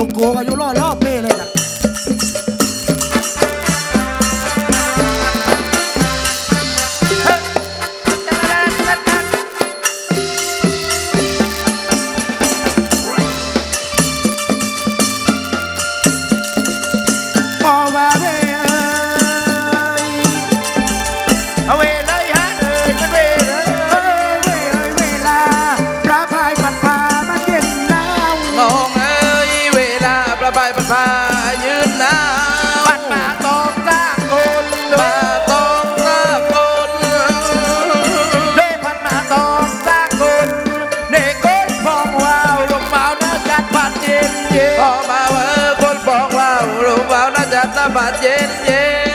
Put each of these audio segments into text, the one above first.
ลูกโกก็อยู่รอดรอบเป้เลยนะ บ่า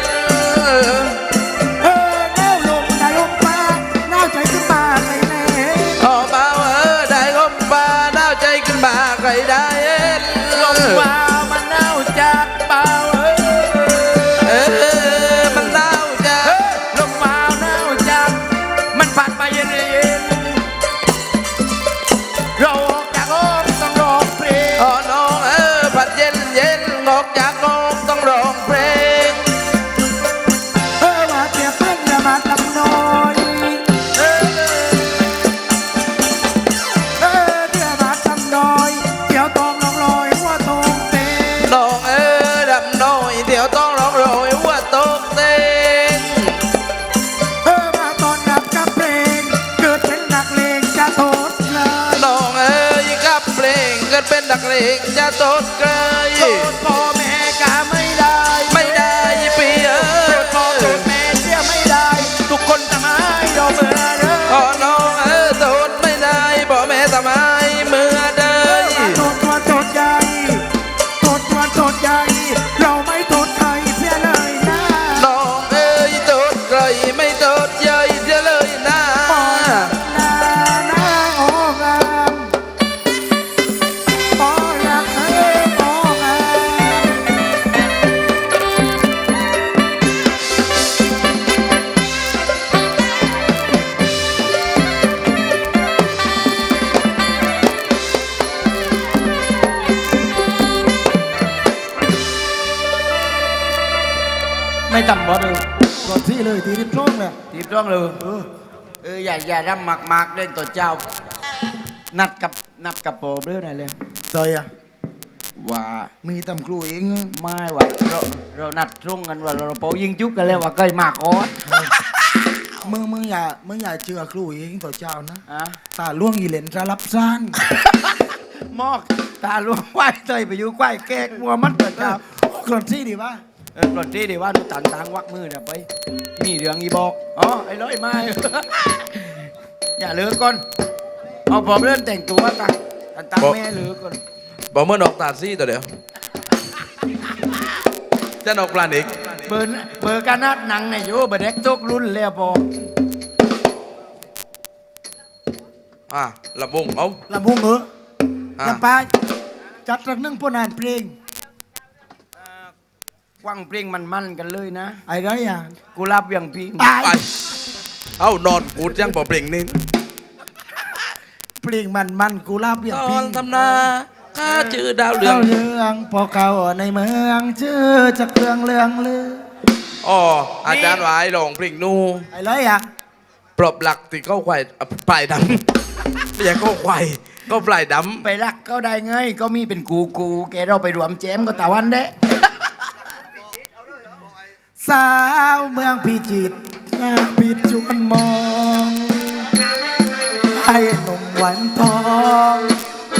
ไม่ต่ำบ่เลยกดที่เลยทีนี้ตรงเลยทีบร้องเลยเออเอออย่าอย่ารำหมักหมักเล่นตัวเจ้า นัดกับนัดกับโปเรื่องไหนเลยใจอะว่ามีตำครูเองไม่ว่าเราเรานัดตรงกันว่าเราโปยิงจุกกันแล้วว่าเคยมากอดมึงมึงอย่ามึงอย่าเชื่อครูเองต่อเจ้านะอะตาล่วงอีเหลนจะรับซ่านมอกตาลวงไหวเตยไปอยู่ไหวแกกมัวมันเปิดเอเจ้าอกดที่ดีป่ะ เออปลดที่ดีว่าดูตันทางวักมือเนี่ยไป มีเรื่องอีบอก อ๋อ ไอ้ร้อยไม้ อย่าเลือกก่อน เอาผมเริ่มแต่งตัวตาตันตาแม่เลือกก่อน บอกเมื่อนอกตาซี่ตัวเดียวจะนอกปลาอีกเปิดเปิดการนัดหนังเนี่ยอยู่เบดเด็กตกรุ่นแล้วพออะลำวงเอาลำพุงเหรออะลำปายจัดรักนึ่งพนานเพลงก ว้างเปรียงมันมันๆกันเลยนะ ไอ้ไรอะกูรับอย่างพิงตายไปเอานอนกูยังบ่เปล่งนี่เพลงมันมันกูรับอย่างตพิอนง ทำนาข้าชื่อดาวเรืองเจ้าเรื่องพอเขาในเมืองชื่อจะเครื่องเรืองลืออ๋ออาจารย์หวายลองเพลงนูไอ้ไรอะปรบหลักติเข้าควายอะปลายดำไม่ใช่เข้าควายก็ปลายดไปรักก็ได้ไงก็มีเป็นกูกูแกเราไปรวมแจมก็ตะวันเด้ สาวเมืองพิจิตรงามพิดชวนมองให้หนุ่มหวันทอง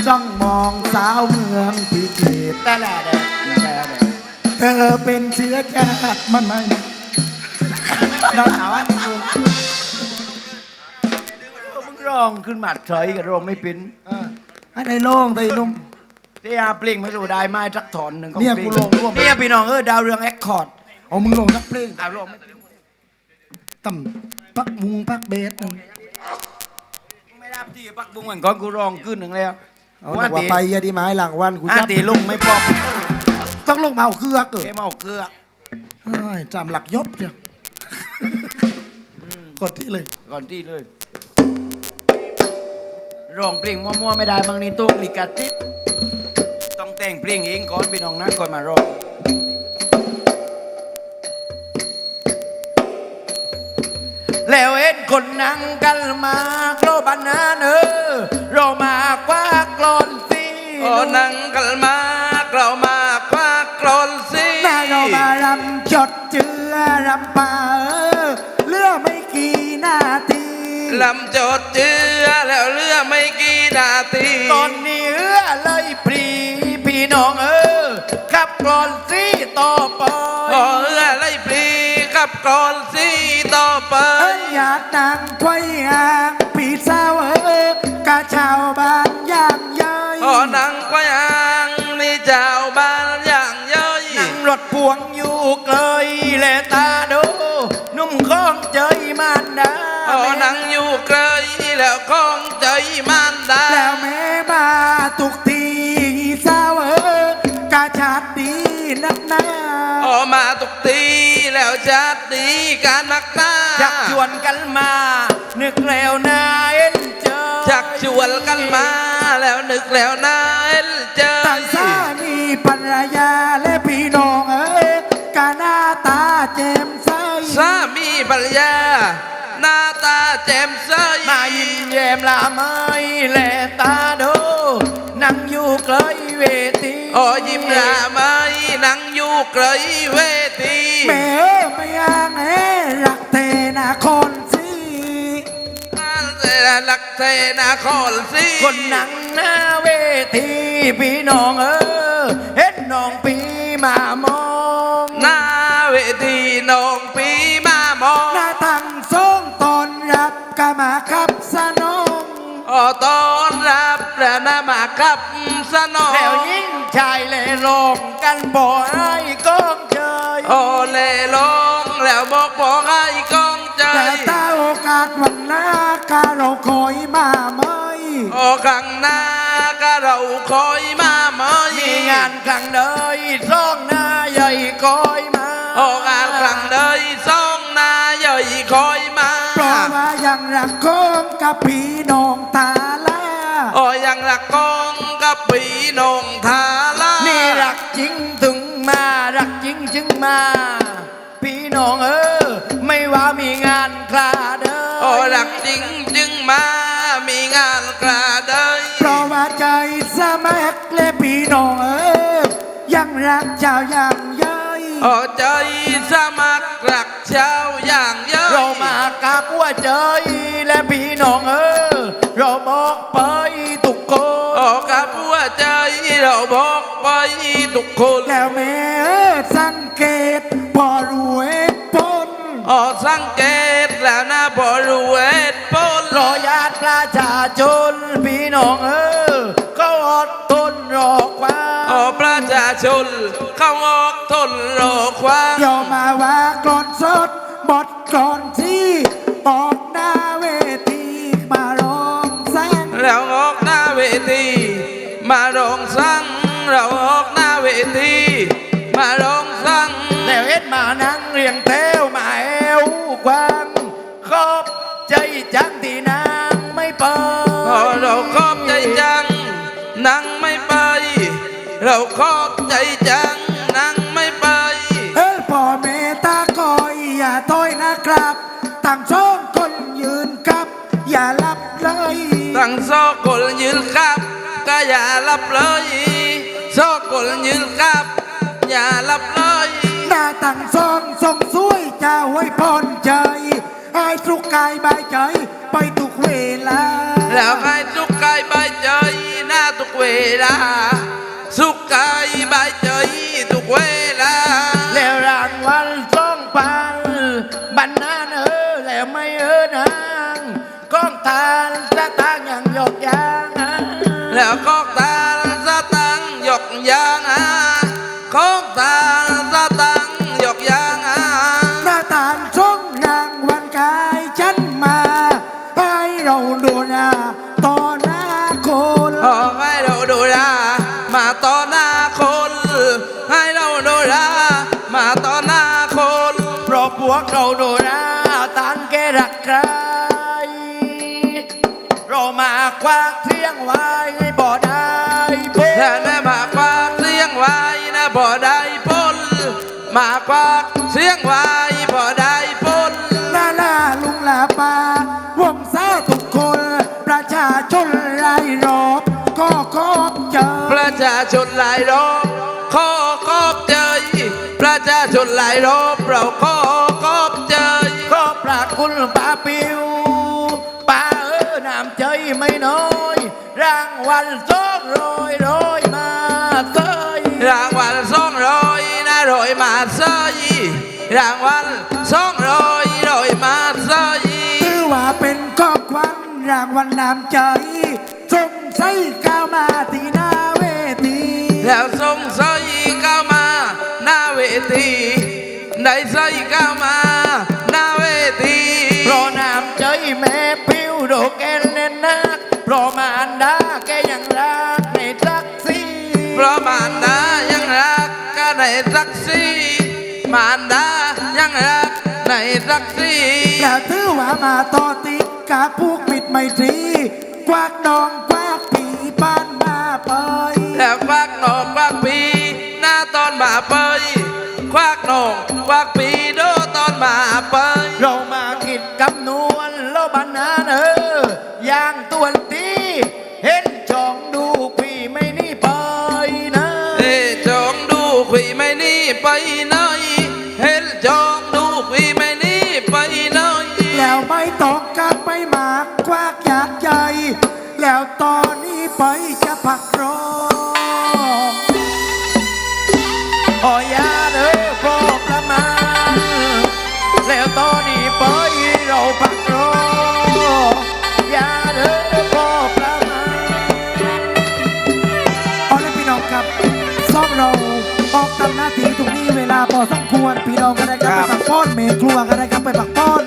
จ้องมองสาวเมืองพิจิตรแต่ละเด้แต่ละเด้เธอเป็นเชื้อชาติมันไม่ดาวสาวอันนี้มึงร้องขึ้นมาเฉยกับร้องไม่เป็นเออให้ได้โล่งได้นุ่มเที่ยเปล่งไม่รู้ได้ไม้สักถอนหนึ่งของเนี่ยพกูลงร่วมเนี่ยพี่น้องเออดาวเรืองแอคคอร์ด เอามึงลงนักเพลงดาวร้องไม่เป็นต่ำปักมุงปักเบสหนึ่งไม่รับที่ปักบุ้งเหมือนก่อนกูร้องขึ้นหนึ่งแล้วเอาหนักว่าไปอยาดีไม้หลังวันกูอาจับตีลุงไม่พอต้องลงมาเอาเครือเกิดเกมเอาเกลือเฮ้ยจำหลักยบเจ้ะกดที่เลยก่อนที่เลยร้องเพลงมั่วๆไม่ได้บางนี่ตุกลิกาติดตต้องแต่งเพลงเองก่อนพี่น้องนะก่อนมาร้อง คนนั่งกันมาโกรบันนาเนอเรามากว่ากลอนสิโอ้นังกันมากเรามากกว่ากรนสิหน้าเรามารำจดเจือรำป่าเออเหลือไม่กี่นาทีลำจดเจือแล้วเรือไม่กี่นาทีตอนนี้เอื้อเลยปรีพี่น้องเออขับกลอนสิต่อไปโอ้เรือไล่ปลี กับกรนสิต่อไป เอ้ยอยากดังถ้วยอ่างปีสาวเออกะชาวบ้านย่างเย้ยโอ้นังกวางนี่เจ้าบ้านอย่างย่อยนั่งรถพวงอยู่เกยแลตาดูนุ่มข้องเจยมันดาโอ้นังอยู่เกยแล้วคงใจมันดาแล้วแม่มาทุกที แล้วจัดดีการนักหน้าจักชวนกันมา นึกแล้วนาเอ็นเจอจักชวนกันมา แล้วนึกแล้วนายเจอต่างสามีภรรยาและพี่น้องเอ้ยกะหน้าตาแจ่มใสสามีภรรยาหน้าตาแจ่มใสมายิ้มแย้มละไม้แลตาดูนั่งอยู่เกยเวทีโอ้ยิ้มละไม้นั่งอยู่ไกลเวที ลักเทนาคอนสิคนนั่งหน้าเวทีพี่น้องเออเห็นน้องปีมามองหน้าเวทีน้องปีมามองหน้าตั้งทรงตอนรับกะมาขับสนองโอ้ต้อนรับและนามาครับสนองแล้วยิ่งชายเลลงกันบ่ไอ้ก้องเจยโอ้เลลงแล้วบอกบอกให้กองใจแต่ถ้าโอกาสวันหน้า กะเราคอยมาไหมโอ้ข้างหน้าก็เราคอยมาไหมมีงานครั้งเดยซ่องหน้าใหญ่คอยมาโอ้งานครั้งเดยสองหนาใหญ่คอยมาเพราะว่ายังรักคงกับพี่น้องตาลาโอ้ยังรักกองกับปีนองทาลานี่รักจริงถึงมารักจริงจึงมา พี่น้องเออไม่ว่ามี มัครและพี่น้องเอ้ยยังรักเจ้าอย่างย่อยโอ้ใจสมัครรักเช้าอย่างเยอะเรามากับว่าเจยและพี่น้องเออเราบอกไปทุกคนโอ้กับหัวใจเราบอกไปทุกคนแล้วแม่เอ้ยสังเกตพอรู้เหตุผลโอ้สังเกตแล้วนะพอรู้เหตุผลรอญาติประชาชนพี่น้องเออ ชาชนเข้าออกทนรอความยอมมาว่ากรอนสดบทกรอนที่ออกหน้าเวทีมาร้องแซงแล้วออกหน้าเวที มาร้องสั่งเราออกหน้าเวที มาร้องสั่งแล้วเอ็ดมานั่งเรียงแถวมาแอวกวางขอบใจจังที่นางไม่เปิโอ้ดเราขอบใจจังนั่งไม่ไป เราขอบใจจังนั่งไม่ไป เฮ้ยพ่อแม่ตาคอยอย่าถอยนะครับต่างช่องคนยืนกับ อย่าหลับเลยตั้งซอกกลยืนครับ ก็อย่าหลับเลยซอกกลยืนครับ อย่าหลับเลย หน้าต่างซองทรงสวยจะไว้พรใจให้ทุกกายบายใจไปทุกเวลา แล้วให้สุขกายบายใจหน้าทุกเวลาสุขกาย ดูหน้าต่อหน้าคนขอให้เราดูแลมาต่อหน้าคน ให้เราดูแลมาต่อหน้าคน เพราะพวกเราโดนอาตันแกรักใคร เรามากว่าเที่ยงไว้บ่ได้พบและแม่มากว่าพอได้ปนมากกว่าเสียงวายพอได้ ประชาชนหลายรอบขอขอบใจ ประชาชนหลายรอบเราขอขอบใจ ขอบพระคุณป้าปิวป้าเออน้ำใจไม่น้อย รางวัลสองร้อยร้อยมาเซยรางวัลสองร้อยนะร้อยมาเซยรางวัลสองร้อยร้อยมาเซยถือว่าเป็นข้อควันรางวัลน้ำใจสงใส่ก้าวมาที่หน้าเวที แล้วทรงใส่ก้าวมาหน้าเวทีได้ใส่ก้าวมาหน้าเวทีเพราะน้ำใจแม่ปิวโดแกเล่นนักเพราะมารดาแกยังรักในทักซี่เพราะมารดายังรักก็ในสักสีมารดายังรักในสักสีแล้วถือว่ามาต่อติดกับผูกมิดไมตรีกวากดองกวากผี แล้วตอนนี้ไปจะพักรอขอยาเด้อพอประมาณแล้วตอนนี้ไปเราพักรอยาเด้อพอประมาณเอาละพี่น้องครับซ่อมเราออกตำหน้าที่ตรงนี้เวลาพอสมควรพี่น้องก็ได้ครับไปปักป้อนเมครัวก็ได้ครับไปปักป้อน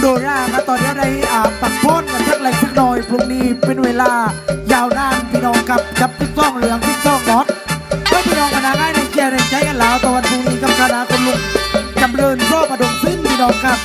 โดราครับตอนนี้ได้อ่าปักพ้นกันสักเล็กสักน้อยพรุ่งนี้เป็นเวลายาวนานพี่น้องกับกับติ๊กซ่องเหลืองติ๊กซ่องนอตเพื่อพี่น้องกันนะง่ายในเชียร์ในใจกันแล้วตะวันพรุ่งนี้กับคณะคนลุกจำเริญรอบประดมสิ้นพี่น้องครับ